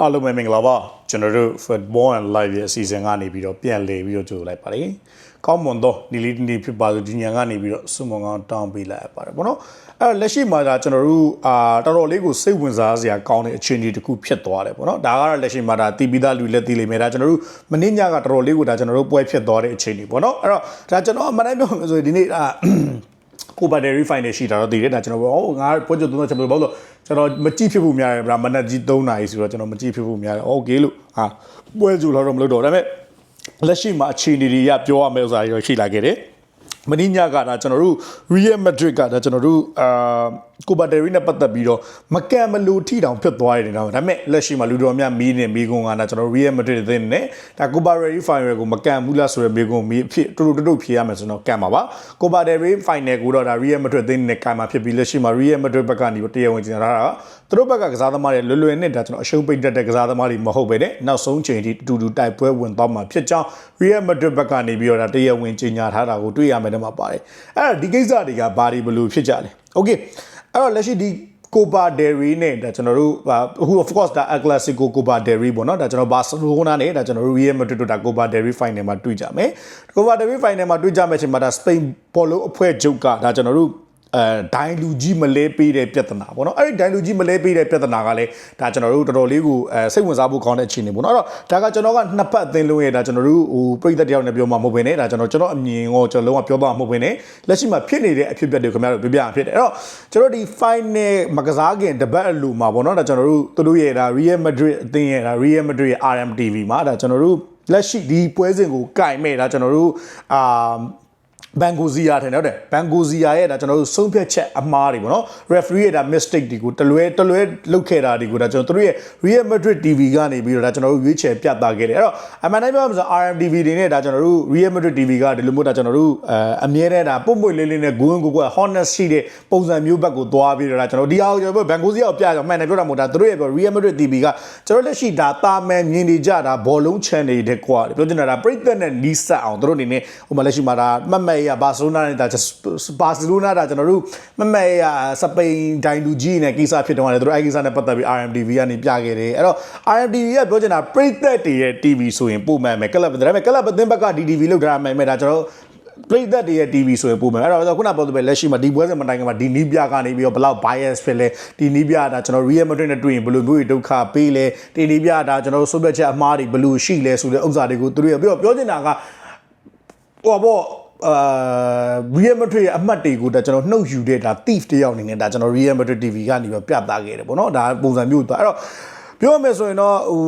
အားလုံးပဲမင်္ဂလာပါကျွန်တော်တို့ Football and Live ရဲ့အစီအစဉ်ကနေပြီးတော့ပြန်လည်ပြီးတော့ကြိုလိုက်ပါတယ်။ကောင်းမွန်သောနီလီနီဖြစ်ပါလို့ဒီညကနေပြီးတော့စုမုံကောင်းတောင်းပေးလိုက်ရပါတယ်ပေါ့နော်။အဲ့တော့လက်ရှိမှာဒါကျွန်တော်တို့အာတော်တော်လေးကိုစိတ်ဝင်စားစရာကောင်းတဲ့အခြေအနေတစ်ခုဖြစ်သွားတယ်ပေါ့နော်။ဒါကတော့လက်ရှိမှာဒါတီးပြီးသားလူလက်တီးလိမ့်မယ်ဒါကျွန်တော်တို့မနေ့ညကတော်တော်လေးကိုဒါကျွန်တော်တို့ပွဲဖြစ်သွားတဲ့အခြေအနေပေါ့နော်။အဲ့တော့ဒါကျွန်တော်အမှန်တမ်းပြောမယ်ဆိုရင်ဒီနေ့အာ ကိုပါဒယ်ရီဖိုင်နယ်ရှိတာတော့တည်တယ်ဒါကျွန်တော်ပြောဟိုငါပွဲကြုံသုံးချက်ပြောလို့ကျွန်တော်မကြည့်ဖြစ်ဖို့များတယ်ဗျာမနက်ကြီး3နာရီဆိုတော့ကျွန်တော်မကြည့်ဖြစ်ဖို့များတယ်โอเคလို့ဟာပွဲကြိုတော့မလုပ်တော့ဒါပေမဲ့လက်ရှိမှာအခြေအနေတွေရပြောရမယ့်ဥစ္စာတွေရှိလာခဲ့တယ်မင်းညကဒါကျွန်တော်တို့ Real Madrid ကဒါကျွန်တော်တို့အာ ကိုပါဒယ်ရီနဲ့ပတ်သက်ပြီးတော့မကံမလို့ထိတောင်ဖြစ်သွားရတယ်တော့ဒါပေမဲ့လက်ရှိမှာလူတော်များမီးနေမီးကုန်းကဒါကျွန်တော် Real Madrid အသင်းနဲ့ဒါကိုပါဒယ်ရီ final ကိုမကံဘူးလားဆိုရယ်မီးကုန်းမီးအဖြစ်တူတူတူဖြေရမယ်ဆိုတော့ကံပါပါကိုပါဒယ်ရီ final ကိုတော့ဒါ Real Madrid အသင်းနဲ့ကံမှာဖြစ်ပြီးလက်ရှိမှာ Real Madrid ဘက်ကနေတရားဝင်ကျင်လာတာကသူတို့ဘက်ကကစားသမားတွေလွယ်လွယ်နဲ့ဒါကျွန်တော်အရှုံးပိတ်တတ်တဲ့ကစားသမားတွေမဟုတ်ပဲနဲ့နောက်ဆုံးချိန်ထိအတူတူတိုက်ပွဲဝင်သွားမှာဖြစ်ကြောင်း Real Madrid ဘက်ကနေပြီးတော့ဒါတရားဝင်ကျင်ညာထားတာကိုတွေ့ရမယ်တဲ့မှာပါတယ်အဲ့တော့ဒီကိစ္စတွေကဘာတွေဘလို့ဖြစ်ကြလဲ Okay အဲ့တော့လက်ရှိဒီကိုပါဒယ်ရီနဲ့ဒါကျွန်တော်တို့အခု of course ဒါ El Clasico ကိုပါဒယ်ရီပေါ့နော်ဒါကျွန်တော်ဘာစီလိုနာနဲ့ဒါကျွန်တော်တို့ Real Madrid တို့ဒါကိုပါဒယ်ရီ final မှာတွေ့ကြမယ်ကိုပါဒယ်ရီ final မှာတွေ့ကြမယ်ချိန်မှာဒါ Spain ဘောလုံးအဖွဲ့ချုပ်ကဒါကျွန်တော်တို့ အဲဒိုင်လူကြီးမလဲပေးတဲ့ပြဿနာပေါ့နော်အဲ့ဒီဒိုင်လူကြီးမလဲပေးတဲ့ပြဿနာကလည်းဒါကျွန်တော်တို့တော်တော်လေးကိုအဲစိတ်ဝင်စားဖို့ကောင်းတဲ့အခြေအနေပေါ့နော်အဲ့တော့ဒါကကျွန်တော်ကနှစ်ဖက်အသင်းလုံးရဲ့ဒါကျွန်တော်တို့ဟိုပြည်သက်တယောက်နဲ့ပြောမှာမဟုတ်ဘဲနဲ့ဒါကျွန်တော်ကျွန်တော်အမြင်ကိုကျွန်တော်လုံးဝပြောသွားမှာမဟုတ်ဘဲနဲ့လက်ရှိမှာဖြစ်နေတဲ့အဖြစ်အပျက်တွေခင်ဗျားတို့ပြပြဖြစ်တယ်အဲ့တော့ကျွန်တော်ဒီ final မကစားခင်တပတ်အလိုမှာပေါ့နော်ဒါကျွန်တော်တို့သူတို့ရဲ့ဒါ Real Madrid အသင်းရဲ့ဒါ Real Madrid ရဲ့ RMTV မှာဒါကျွန်တော်တို့လက်ရှိဒီပွဲစဉ်ကိုကင်မဲ့ဒါကျွန်တော်တို့အာ ဘန်ဂိုဇီယာထင်တယ်ဟုတ်တယ်ဘန်ဂိုဇီယာရဲ့ဒါကျွန်တော်တို့ဆုံးဖြတ်ချက်အမှားတွေပေါ့နော် referee ရဲ့ဒါ mistake တွေကိုတလွဲတလွဲလုပ်ခဲ့တာတွေကိုဒါကျွန်တော်တို့ရဲ့ Real Madrid TV ကနေပြီးတော့ဒါကျွန်တော်တို့ရွေးချယ်ပြသခဲ့တယ်အဲ့တော့အမှန်တိုင်းပြောမှဆို RMTV တွေနဲ့ဒါကျွန်တော်တို့ Real Madrid TV ကဒီလိုမျိုးဒါကျွန်တော်တို့အဲအမြဲတမ်းဒါပုံပွင့်လေးလေးနဲ့ဂွန်းကိုက honest ရှိတဲ့ပုံစံမျိုးဘက်ကိုသွားပြီးတော့ဒါကျွန်တော်ဒီဟာကိုကျွန်တော်ဘန်ဂိုဇီယာကိုပြကြအောင်မှန်တယ်ပြောတာမဟုတ်ဒါတို့ရဲ့ Real Madrid TV ကကျွန်တော်လက်ရှိဒါတာမန်မြင်နေကြတာဘောလုံး channel တွေကွာပြောချင်တာဒါပြိသက်နဲ့နီးစပ်အောင်တို့အနေနဲ့ဟိုမှာလက်ရှိမှာဒါမှတ်မှတ်ရဘာဆိုနာနဲ့ဒါဘာစီလိုနာဒါကျွန်တော်တို့မမဲရစပိန်ဒိုင်လူကြီးနဲ့ကိစ္စဖြစ်တော့တယ်သူတို့အဲကိစ္စနဲ့ပတ်သက်ပြီး RMTV ကနေပြခဲ့တယ်အဲ့တော့ RMTV ကပြောချင်တာပရိသတ်တွေရဲ့ TV ဆိုရင်ပုံမှန်ပဲကလပ်ဒါပေမဲ့ကလပ်အသင်းဘက်က DTV လောက်ထားမှန်မယ်ဒါကျွန်တော်ပရိသတ်တွေရဲ့ TV ဆိုရင်ပုံမှန်အဲ့တော့ခုနပြောသလိုပဲလက်ရှိမှာဒီပွဲစဉ်မတိုင်ခင်မှာဒီနီးပြကနေပြီးတော့ဘလောက် bias ဖြစ်လဲဒီနီးပြဒါကျွန်တော် Real Madrid နဲ့တွေ့ရင်ဘယ်လိုမျိုးဒုက္ခပေးလဲဒီနီးပြဒါကျွန်တော်ဆိုဖြတ်ချက်အမှားတွေဘယ်လိုရှိလဲဆိုတဲ့ဥစ္စာတွေကိုသူတို့ပြီးတော့ပြောချင်တာကဟိုဘော အာ Real Madrid ရဲ့အမှတ်တွေကိုဒါကျွန်တော်နှုတ်ယူတဲ့ဒါ thief တယောက်အနေနဲ့ဒါကျွန်တော် Real Madrid TV ကနေပြီးပြသခဲ့တယ်ပေါ့နော်ဒါပုံစံမျိုးသွားအဲ့တော့ပြောရမယ်ဆိုရင်တော့ဟို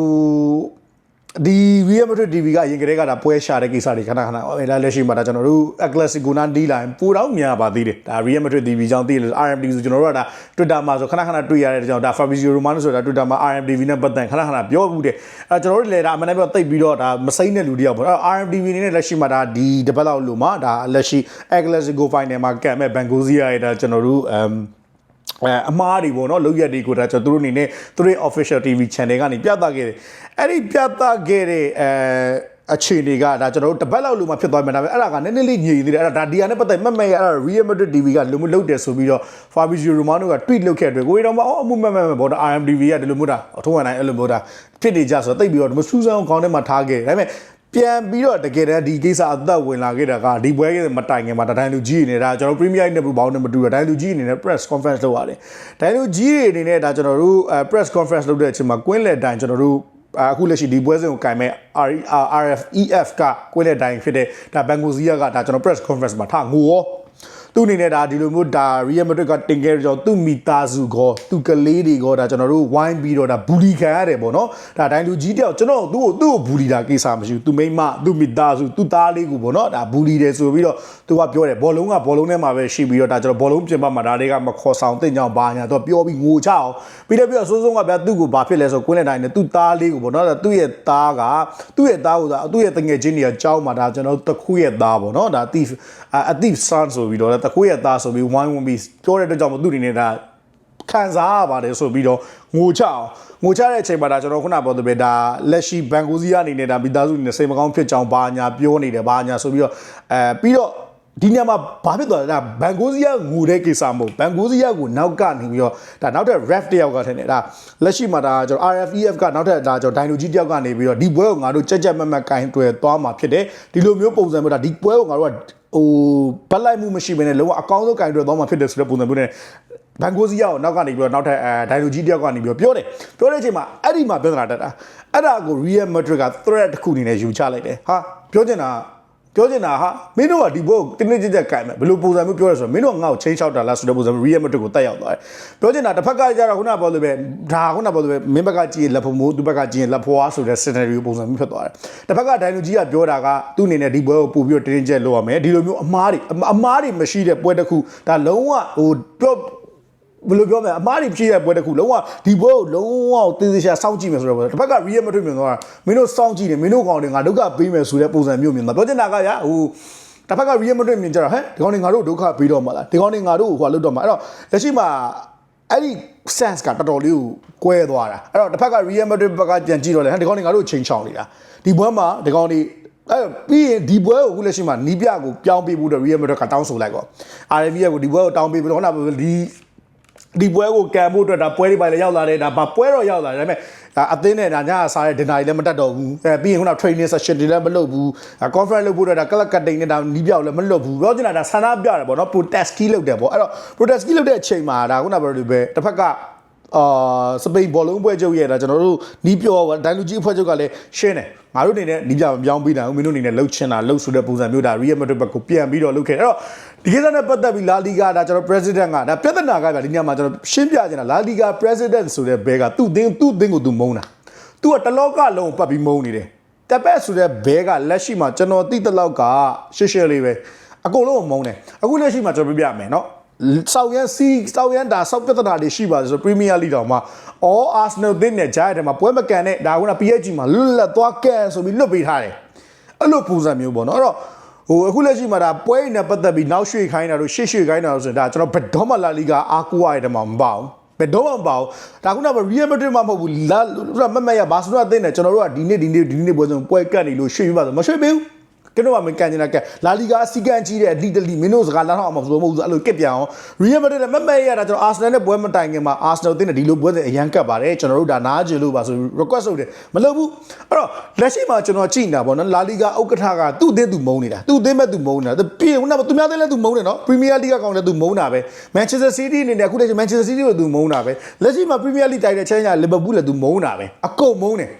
ဒီ Real Madrid TV ကအရင်ကတည်းကဒါပွဲရှာတဲ့ကိစ္စတွေခဏခဏအဲလက်ရှိမှာဒါကျွန်တော်တို့ El Clasico နာဒီလိုင်းပူတော့များပါသေးတယ်ဒါ Real Madrid TV ကြောင့်သိလို့ RMTV ဆိုကျွန်တော်တို့ကဒါ Twitter မှာဆိုခဏခဏတွေ့ရတဲ့ကြောင့်ဒါ Fabrizio Romano ဆိုတာ Twitter မှာ RMTV နဲ့ပတ်သက်ခဏခဏပြောမှုတယ်အဲကျွန်တော်တို့လည်းဒါအမှန်တမ်းပြောသိပြီးတော့ဒါမစိမ့်တဲ့လူတယောက်ပေါ့အဲ့ RMTV အနေနဲ့လက်ရှိမှာဒါဒီတပတ်လောက်လို့မှာဒါလက်ရှိ El Clasico Final မှာကံမဲ့ Bangozia ရဲ့ဒါကျွန်တော်တို့ အမ်အဲအမားတွေပေါ့နော်လောက်ရက်တွေကိုဒါကျွန်တော်တို့အနေနဲ့သူတို့ official TV channel ကနေပြသခဲ့တယ်အဲ့ဒီပြသခဲ့တဲ့အဲအခြေအနေကဒါကျွန်တော်တို့တပတ်လောက်လို့မှဖြစ်သွားမှဒါပေမဲ့အဲ့ဒါကနည်းနည်းလေးညင်သေးတယ်အဲ့ဒါဒါဒီယာနဲ့ပတ်သက်မှတ်မဲ့အဲ့ဒါ Real Madrid TV ကလုံမလုပ်တယ်ဆိုပြီးတော့ Fabrizio Romano က tweet လုပ်ခဲ့တယ်ကိုရီတော့မအော်အမှုမှတ်မဲ့မဲ့ဘောဒါ RMTV ကဒီလိုမျိုးဒါအထုံးဝင်နိုင်အဲ့လိုမျိုးဒါဖြစ်နေကြဆိုတော့တိတ်ပြီးတော့မစူးစမ်းခေါင်းထဲမှာထားခဲ့တယ်ဒါပေမဲ့ ပြန်ပြီးတော့တကယ်တမ်းဒီကိစ္စအသက်ဝင်လာခဲ့တာကဒီပွဲကမတိုင်ခင်မှာတိုင်းလူကြီးနေဒါကျွန်တော် Premier League နဲ့ဘောင်းနဲ့မတူတာတိုင်းလူကြီးအနေနဲ့ press conference လုပ်ရတယ်တိုင်းလူကြီးတွေအနေနဲ့ဒါကျွန်တော်တို့ press conference လုပ်တဲ့အချိန်မှာကွင်းလက်တိုင်းကျွန်တော်တို့အခုလက်ရှိဒီပွဲစဉ်ကိုကင်မဲ့ RFEF ကကွင်းလက်တိုင်းဖြစ်တဲ့ဒါဘန်ဂိုဇီယာကဒါကျွန်တော် press conference မှာထားငိုရော သူ့အနေနဲ့ဒါဒီလိုမျိုးဒါ Real Madrid ကတင်ခဲ့ကြတော့သူ့မိသားစုကောသူ့ကလေးတွေကောဒါကျွန်တော်တို့ဝိုင်းပြီးတော့ဒါဘူလီခံရတယ်ပေါ့နော်ဒါတိုင်းလူကြီးတယောက်ကျွန်တော်သူ့ကိုသူ့ကိုဘူလီတာကိစ္စမရှိဘူးသူမိမသူ့မိသားစုသူ့သားလေးကိုပေါ့နော်ဒါဘူလီတယ်ဆိုပြီးတော့သူကပြောတယ်ဘောလုံးကဘောလုံးထဲမှာပဲရှိပြီးတော့ဒါကျွန်တော်ဘောလုံးပြင်ပမှာဒါတွေကမခေါ်ဆောင်တင်ကြောင်ဘာညာသူကပြောပြီးငိုချအောင်ပြီးတော့ပြီးတော့စိုးစိုးကဗျာသူ့ကိုဘာဖြစ်လဲဆိုကွင်းလက်တိုင်းနဲ့သူ့သားလေးကိုပေါ့နော်ဒါသူ့ရဲ့သားကသူ့ရဲ့သားကိုဒါသူ့ရဲ့တငယ်ချင်းတွေကကြောင်းမှာဒါကျွန်တော်တခုရဲ့သားပေါ့နော်ဒါ thief အ thief son ဆိုပြီးတော့တခုရဲ့သားဆိုပြီးဝိုင်းဝန်းပြီးပြောတဲ့အတွက်ကြောင့်မသူ့အနေနဲ့ဒါခံစားရပါတယ်ဆိုပြီးတော့ငိုချအောင်ငိုချတဲ့အချိန်မှာဒါကျွန်တော်ခုနပြောသလိုပဲဒါလက်ရှိဘန်ကိုစီယာအနေနဲ့ဒါမိသားစုအနေနဲ့စိတ်မကောင်းဖြစ်ကြောင်းဘာညာပြောနေတယ်ဘာညာဆိုပြီးတော့အဲပြီးတော့ ဒီညမှာဘာဖြစ်သွားလဲဒါဘန်ကိုစီးယားငူတဲ့ကိစ္စမဟုတ်ဘန်ကိုစီးယားကိုနောက်ကနေပြီးတော့ဒါနောက်ထပ် ref တယောက်ကထင်တယ်ဒါလက်ရှိမှာဒါကျွန်တော် RFEF ကနောက်ထပ်ဒါကျွန်တော်ဒိုင်နိုဂျီတယောက်ကနေပြီးတော့ဒီပွဲကိုငါတို့ကြက်ကြက်မက်မက်ကင်တွယ်သွားမှာဖြစ်တယ်ဒီလိုမျိုးပုံစံမျိုးဒါဒီပွဲကိုငါတို့ကဟိုဘက်လိုက်မှုမရှိဘဲနဲ့လုံးဝအကောင်းဆုံးကင်တွယ်သွားမှာဖြစ်တယ်ဆိုတဲ့ပုံစံမျိုးနဲ့ဘန်ကိုစီးယားကိုနောက်ကနေပြီးတော့နောက်ထပ်အဲဒိုင်နိုဂျီတယောက်ကနေပြီးတော့ပြောတယ်ပြောတဲ့အချိန်မှာအဲ့ဒီမှာပြဿနာတက်တာအဲ့ဒါကို Real Madrid က threat တစ်ခုအနေနဲ့ယူချလိုက်တယ်ဟာပြောချင်တာက ပြောချင်တာဟာမင်းတို့ကဒီဘုတ်တင်းတင်းကြပ်ကြပ်ကြိုင်မယ်ဘယ်လိုပုံစံမျိုးပြောရဲဆိုတော့မင်းတို့ကငါ့ကိုချင်းချောက်တာလားဆိုတဲ့ပုံစံမျိုး real metric ကိုတက်ရောက်သွားတယ်ပြောချင်တာတစ်ဖက်ကကြတော့ခုနကပြောလို့ပဲဒါခုနကပြောလို့ပဲမင်းဘက်ကကြည့်ရင်လက်ဖို့မိုးသူဘက်ကကြည့်ရင်လက်ဖွာဆိုတဲ့ scenario ပုံစံမျိုးဖြစ်သွားတယ်တစ်ဖက်ကဒိုင်နိုဂျီကပြောတာကသူ့အနေနဲ့ဒီဘွဲကိုပို့ပြီးတော့တင်းတင်းကြပ်လုပ်ရမယ်ဒီလိုမျိုးအမားတွေအမားတွေမရှိတဲ့ပွဲတစ်ခုဒါလုံးဝဟိုပြော ဘယ်လိုပြောမလဲအမားတွေဖြစ်တဲ့ပွဲတစ်ခုလုံးဝဒီပွဲကိုလုံးဝတေးသေးချာစောင့်ကြည့်မယ်ဆိုတော့တစ်ဖက်က real metric မြင်သွားတာမင်းတို့စောင့်ကြည့်နေမင်းတို့ကောင်တွေငါဒုက္ခပေးမယ်ဆိုတဲ့ပုံစံမျိုးမြင်သွားပြောချင်တာကရဟိုတစ်ဖက်က real metric မြင်ကြတာဟဲ့ဒီကောင်တွေငါတို့ဒုက္ခပေးတော့မှာလားဒီကောင်တွေငါတို့ဟိုဟာလုပ်တော့မှာအဲ့တော့လက်ရှိမှာအဲ့ဒီ sense ကတော်တော်လေးကိုကွဲသွားတာအဲ့တော့တစ်ဖက်က real metric ဘက်ကပြန်ကြည့်တော့လေဟဲ့ဒီကောင်တွေငါတို့ချိန်ချောင်းနေတာဒီပွဲမှာဒီကောင်တွေအဲ့ပြီးရင်ဒီပွဲကိုအခုလက်ရှိမှာနီးပြကိုပြောင်းပေးဖို့တော့ real metric ကတောင်းဆိုလိုက်ကော RB ကိုဒီပွဲကိုတောင်းပေးပြီးတော့ခုနကဒီ ဒီပွဲကိုကံဖို့အတွက်ဒါပွဲတွေပိုင်လည်းရောက်လာတယ်ဒါဘာပွဲတော့ရောက်လာတယ်ဒါပေမဲ့ဒါအသင်းနဲ့ဒါညစားတဲ့ဒင်နာတွေလည်းမတက်တော့ဘူးအဲပြီးရင်ခုန training session တွေလည်းမလုပ်ဘူး conference လုပ်ဖို့အတွက်ဒါ color cutting နဲ့ဒါနီးပြောက်လည်းမလုပ်ဘူးပြောချင်တာဒါဆန္ဒပြတယ်ပေါ့နော် protest key လုပ်တယ်ပေါ့အဲ့တော့ protest key လုပ်တဲ့အချိန်မှာဒါခုနပြောလို့ပဲတစ်ဖက်ကအာစပိန်ဘောလုံးပွဲချုပ်ရဲ့ဒါကျွန်တော်တို့နီးပြောဒိုင်လူကြီးအဖွဲ့ချုပ်ကလည်းရှင်းတယ်ငါတို့အနေနဲ့နီးပြမပြောင်းပေးနိုင်ဘူးမင်းတို့အနေနဲ့လှုပ်ချင်တာလှုပ်ဆိုတဲ့ပုံစံမျိုးဒါ Real Madrid ဘက်ကိုပြန်ပြီးတော့လှုပ်ခဲ့တယ်အဲ့တော့ ဒီကိစ္စနဲ့ပတ်သက်ပြီးလာလီဂါဒါကျွန်တော် president ကဒါပြဿနာကဗျာဒီညမှာကျွန်တော်ရှင်းပြချင်တာလာလီဂါ president ဆိုတဲ့ဘဲကသူ့တင်းသူ့တင်းကိုသူမုန်းတာသူကတလောကလုံးကိုပတ်ပြီးမုန်းနေတယ်တပက်ဆိုတဲ့ဘဲကလက်ရှိမှာကျွန်တော်သိတဲ့လောက်ကရှင်းရှင်းလေးပဲအကုန်လုံးကိုမုန်းတယ်အခုလက်ရှိမှာကျွန်တော်ပြပြမယ်နော်စောက်ရန်စီစောက်ရန်ဒါစောက်ပြဿနာတွေရှိပါတယ်ဆိုပရီးမီးယားလိတောင်မှာ all arsenal တင်းနဲ့ဂျားတဲ့မှာပွဲမကန်တဲ့ဒါကက PSG မှာလွတ်လပ်သွားကန်ဆိုပြီးလွတ်ပေးထားတယ်အဲ့လိုပုံစံမျိုးပေါ့နော်အဲ့တော့ ဟိုအခုလက်ရှိမှာဒါပွဲရည်နဲ့ပတ်သက်ပြီးနောက်ရွှေ့ခိုင်းတာတို့ရှေ့ရွှေ့ခိုင်းတာတို့ဆိုရင်ဒါကျွန်တော်ဘယ်တော့မှလာလီဂါအားကိုးရတဲ့မှာမပါဘူးဘယ်တော့မှမပါဘူးဒါခုနက Real Madrid မှမဟုတ်ဘူးလာမမရဘာစနိုအသင်းနဲ့ကျွန်တော်တို့ကဒီနေ့ဒီနေ့ဒီနေ့ပွဲဆုံးပွဲကတ်နေလို့ရွှေ့ပြပါဆိုမရွှေ့ပေးဘူး ကျွန်တော်ကမကန်ချင်တာကလာလီဂါစီကန်ကြီးတဲ့အလီတလီမင်းတို့စကားလက်ထောက်အောင်မဆိုမဟုတ်ဘူးအဲ့လိုကက်ပြအောင်ရီယယ်မက်ဒရစ်နဲ့မမက်ရတာကျွန်တော်အာဆနယ်နဲ့ပွဲမတိုင်ခင်မှာအာဆနယ်တင်းနဲ့ဒီလိုပွဲစဉ်အရန်ကတ်ပါတယ်ကျွန်တော်တို့ဒါနားကြလို့ပါဆို request လုပ်တယ်မလုပ်ဘူးအဲ့တော့လက်ရှိမှာကျွန်တော်ကြည့်နေတာပေါ့နော်လာလီဂါဥက္ကဋ္ဌကသူ့အသင်းသူမုန်းနေတာသူ့အသင်းမဲ့သူမုန်းနေတာပြီးရင်ကသူများအသင်းလည်းသူမုန်းတယ်နော်ပရီးမီးယားလိဂ်ကောင်လည်းသူမုန်းတာပဲမန်ချက်စတာစီးတီးအနေနဲ့အခုတည်းကမန်ချက်စတာစီးတီးကိုသူမုန်းတာပဲလက်ရှိမှာပရီးမီးယားလိဂ်တိုက်တဲ့ချန်ညာလီဗာပူးလည်းသူမုန်းတာပဲအကုန်မုန်းတယ်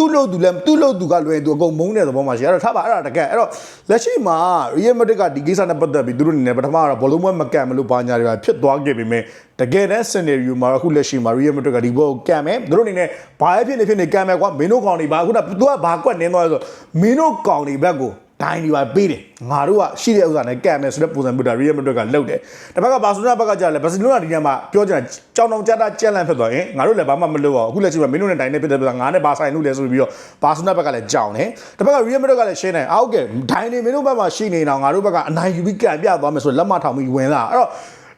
သူ့လို့သူလည်းသူ့လို့သူကလွယ်သူအကုန်မုန်းတဲ့သဘောမှာရှိအဲ့တော့ထားပါအဲ့ဒါတကယ်အဲ့တော့လက်ရှိမှာ Real Madrid ကဒီကိစ္စနဲ့ပတ်သက်ပြီးသူတို့အနေနဲ့ပထမကတော့ဘောလုံးပွဲမကန်မလို့ဘာညာတွေပါဖြစ်သွားခဲ့ပေမဲ့တကယ်နဲ့ scenario မှာအခုလက်ရှိမှာ Real Madrid ကဒီဘောကိုကန်မယ်သူတို့အနေနဲ့ဘာဖြစ်နေဖြစ်နေကန်မယ်ကွာမင်းတို့ကောင်တွေဘာခုနက तू ကဘာကွက်နင်းသွားလဲဆိုမင်းတို့ကောင်တွေဘက်ကို ဒိုင်းဒီပါပေးတယ်ငါတို့ကရှိတဲ့ဥစ္စာနဲ့ကန်မယ်ဆိုတဲ့ပုံစံမျိုးဒါ Real Madrid ကလုပ်တယ်တစ်ဖက်ကဘာစီလိုနာဘက်ကကြာလဲဘာစီလိုနာဒီညမှာပြောကြတာကြောင်တောင်ကြတာကြက်လန့်ဖြစ်သွားရင်ငါတို့လည်းဘာမှမလုပ်အောင်အခုလက်ရှိမှာမင်းတို့နဲ့ဒိုင်းနဲ့ဖြစ်တဲ့ပုံစံငါနဲ့ဘာဆိုင်လို့လဲဆိုပြီးတော့ဘာစီလိုနာဘက်ကလည်းကြောင်တယ်တစ်ဖက်က Real Madrid ကလည်းရှင်းတယ်အောက်ကဲဒိုင်းနေမင်းတို့ဘက်မှာရှိနေတော့ငါတို့ဘက်ကအနိုင်ယူပြီးကန်ပြသွားမယ်ဆိုလက်မထောင်ပြီးဝင်လာအဲ့တော့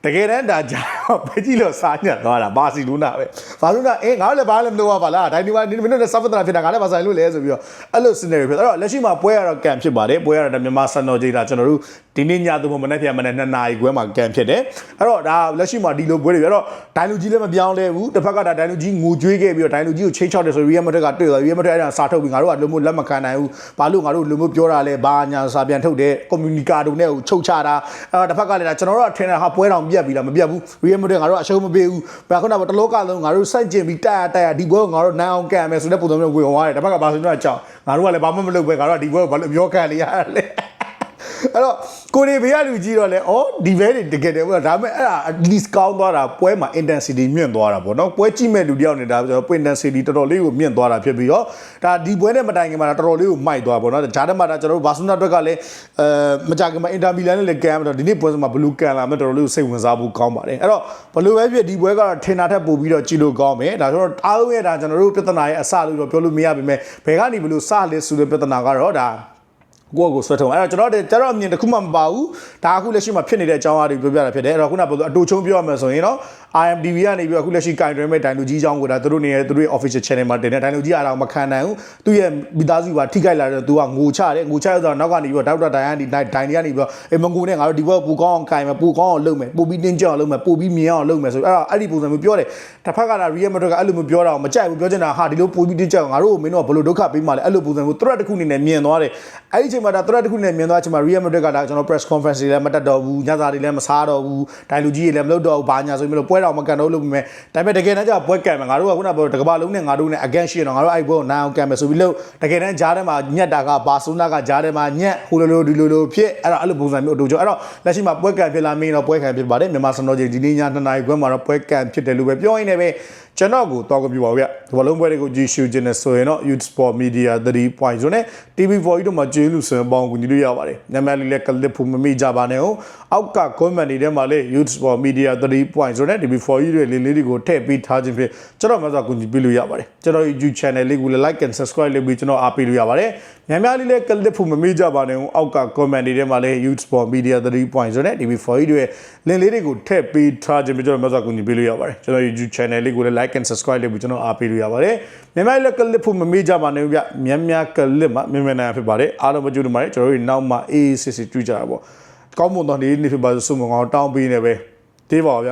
တကယ်တမ်းဒါကြာ ပဲကြည့်လို့စားညက်သွားတာဘာစီလိုနာပဲဘာလို့နာအေးငါတို့လည်းဘာလည်းမလုပ်ရပါလားဒိုင်းဒီမှာမင်းတို့လည်းစဖတ်တာဖြစ်တာငါလည်းဘာဆိုင်လို့လဲဆိုပြီးတော့အဲ့လို scenario ဖြစ်အဲ့တော့လက်ရှိမှာပွဲရတော့ကန်ဖြစ်ပါတယ်ပွဲရတော့မြန်မာစံတော်ကြီးဒါကျွန်တော်တို့ဒီနေ့ညသူမနေ့ပြန်မနေ့2နာရီခွဲမှာကန်ဖြစ်တယ်အဲ့တော့ဒါလက်ရှိမှာဒီလိုပွဲတွေအဲ့တော့ဒိုင်းလူကြီးလည်းမပြောင်းလဲဘူးတစ်ဖက်ကဒါဒိုင်းလူကြီးငိုကြွေးခဲ့ပြီးတော့ဒိုင်းလူကြီးကိုချိန်ချောက်တယ်ဆို Real Madrid ကတွေ့သွား Real Madrid အဲ့ဒါစာထုတ်ပြီးငါတို့ကလုံမို့လက်မခံနိုင်ဘူးဘာလို့ငါတို့လုံမို့ပြောတာလဲဘာညာစာပြန်ထုတ်တယ် communicator နဲ့ကိုချုပ်ချတာအဲ့တော့တစ်ဖက်ကလည်းဒါကျွန်တော်တို့ကထင်တာဟာပွဲတော်ပြက်ပြီးလားမပြက်ဘူး Real Madrid ငါတို့အရှုံးမပေးဘူးဘာခုနကတလောကလုံးငါတို့စိုက်ကျင်ပြီးတက်တက်ဒီပွဲကိုငါတို့နိုင်အောင်ကန်မယ်ဆိုတဲ့ပုံစံမျိုးဝင်သွားတယ်တစ်ဖက်ကဘာဆိုတော့ကြောက်ငါတို့ကလည်းဘာမှမလုပ်ပဲငါတို့ကဒီပွဲကိုဘာလို့ပြောခံနေရလဲ အဲ့တော့ကိုရီဘေးကလူကြီးတော့လဲဩဒီဘဲတွေတကယ်တယ်ပေါ့ဒါပေမဲ့အဲ့ဒါ at least ကောင်းသွားတာပွဲမှာ intensity မြင့်သွားတာပေါ့နော်ပွဲကြည့်မဲ့လူတယောက်နေတာဆိုတော့ intensity တော်တော်လေးကိုမြင့်သွားတာဖြစ်ပြီးတော့ဒါဒီပွဲနဲ့မတိုင်ခင်မှာတော်တော်လေးကိုမိုက်သွားပေါ့နော်ဂျားတက်မှာဒါကျွန်တော်တို့ဘာဆုနာအတွက်ကလည်းအဲမကြခင်မှာ Inter Milan နဲ့လည်းကန်မှာတော့ဒီနေ့ပွဲမှာဘလူးကန်လာမဲ့တော်တော်လေးကိုစိတ်ဝင်စားဖို့ကောင်းပါတယ်အဲ့တော့ဘလူးပဲဖြစ်ဒီပွဲကတော့ထင်တာထက်ပိုပြီးတော့ကြည့်လို့ကောင်းမယ်ဒါဆိုတော့အားလုံးရဲ့ဒါကျွန်တော်တို့ပြဿနာရဲ့အစလို့တော့ပြောလို့မရပါပဲဘယ်ကနေဘလူးစလဲဆိုတဲ့ပြဿနာကတော့ဒါ ကိုယ့်ကိုဆွဲထုံအဲ့တော့ကျွန်တော်တို့ကျွန်တော်အမြင်တစ်ခုမှမပါဘူးဒါအခုလက်ရှိမှာဖြစ်နေတဲ့အကြောင်းအရာတွေပြောပြတာဖြစ်တယ်အဲ့တော့ခုနကပြောလို့အတူချုံပြောရမယ်ဆိုရင်တော့ IMDb ကနေပြီးတော့အခုလက်ရှိကင်တွင်မဲ့ဒိုင်လူကြီးအကြောင်းကိုဒါသူတို့နေရသူတို့ရဲ့ official channel မှာတင်တယ်ဒိုင်လူကြီးအားတော့မခံနိုင်ဘူးသူ့ရဲ့မိသားစုကထိခိုက်လာတယ်သူကငိုချတယ်ငိုချရတော့နောက်ကနေပြီးတော့ဒေါက်တာဒိုင်ယန်ဒီဒိုင်ဒိုင်တွေကနေပြီးတော့အေမငိုနဲ့ငါတို့ဒီဘက်ပူကောင်းအောင်ကင်မယ်ပူကောင်းအောင်လုပ်မယ်ပူပြီးတင်းကြအောင်လုပ်မယ်ပူပြီးမြင်အောင်လုပ်မယ်ဆိုအဲ့တော့အဲ့ဒီပုံစံမျိုးပြောတယ်တစ်ဖက်ကလာ real matter ကအဲ့လိုမျိုးပြောတာကိုမကြိုက်ဘူးပြောချင်တာဟာဒီလိုပူပြီးတင်းကြအောင်ငါတို့မင်းတို့ကဘလို့ဒုက္ခပေးမှလဲအဲ့လိုပုံစံမျိုး threat တစ်ခုအနေနဲ့မြင်သွားတယ်အဲ့ဒီအချိန်မှာဒါ threat တစ်ခုအနေနဲ့မြင်သွားတဲ့အချိန်မှာ real matter ကဒါကျွန်တော် press conference တွေလည်းမတက်တော့ဘူးညစာတွေလည်းမစားတော့ဘူးဒိုင်လူကြီးတွေလည်းမလုပ်တော့ဘူးဘာညာဆိုပြီးတော့ပွဲတော်မကန်တော့လို့ပဲဒါပေမဲ့တကယ်တမ်းကျပွဲကန်မယ်ငါတို့ကခုနကပြောတကဘာလုံးနဲ့ငါတို့နဲ့ against ရှိရတော့ငါတို့အဲ့ပွဲကိုနိုင်အောင်ကန်မယ်ဆိုပြီးလို့တကယ်တမ်းဂျားထဲမှာညက်တာကဘာဆိုနာကဂျားထဲမှာညက်ဟိုလိုလိုဒီလိုလိုဖြစ်အဲ့တော့အဲ့လိုပုံစံမျိုးအတူတူအဲ့တော့လက်ရှိမှာပွဲကန်ဖြစ်လာမင်းတော့ပွဲကန်ဖြစ်ပါတယ်မြန်မာစံတော်ချိန်ဒီနေ့ည2နာရီခွဲမှာတော့ပွဲကန်ဖြစ်တယ်လို့ပဲပြောရင်းနဲ့ပဲကျွန်တော်ကိုတော့ကပြပါဦးဗျဒီဘလုံးပွဲတွေကိုကြည့်ရှုခြင်းနဲ့ဆိုရင်တော့ Youth Sport Media 3.0နဲ့ TV4 တို့မှာကျေးလူဆွေပေါင်းကူညီလို့ရပါတယ်နာမည်လေးလည်းကလစ်ဖို့မမိကြပါနဲ့ဟုတ်အောက်က comment တွေထဲမှာလေ Youth Sport Media 3.0နဲ့ TV4 တွေလေးလေးတွေကိုထည့်ပေးထားခြင်းဖြင့်ကျွန်တော်မှဆိုကူညီပေးလို့ရပါတယ်ကျွန်တော် YouTube channel လေးကိုလည်း like and subscribe လုပ်ပြီးကျွန်တော်အားပေးလို့ရပါတယ်များများလေးလည်းကလစ်ဖို့မမိကြပါနဲ့ဟုတ်အောက်က comment တွေထဲမှာလေ Youth Sport Media 3.0နဲ့ TV4 တွေ link လေးတွေကိုထည့်ပေးထားခြင်းဖြင့်ကျွန်တော်မှဆိုကူညီပေးလို့ရပါတယ်ကျွန်တော် YouTube channel လေးကိုလည်း like and subscribe လုပ်ပြီးကျွန်တော်အားပေးလို့ရပါတယ်များများလေးကလစ်ဖို့မမိကြပါနဲ့ဗျများများကလစ်မှာမြန်မြန်နိုင်ဖြစ်ပါတယ်အားလုံးမကြည့်လို့ပါတယ်ကျွန်တော်တို့နောက်မှအေးအေးဆေးဆေးတွေ့ကြတာပေါ့ကောင်းမွန်သောနေ့နေ့ဖြစ်ပါစို့ဆုမကောင်းတောင်းပေးနေပဲတေးပါဗျ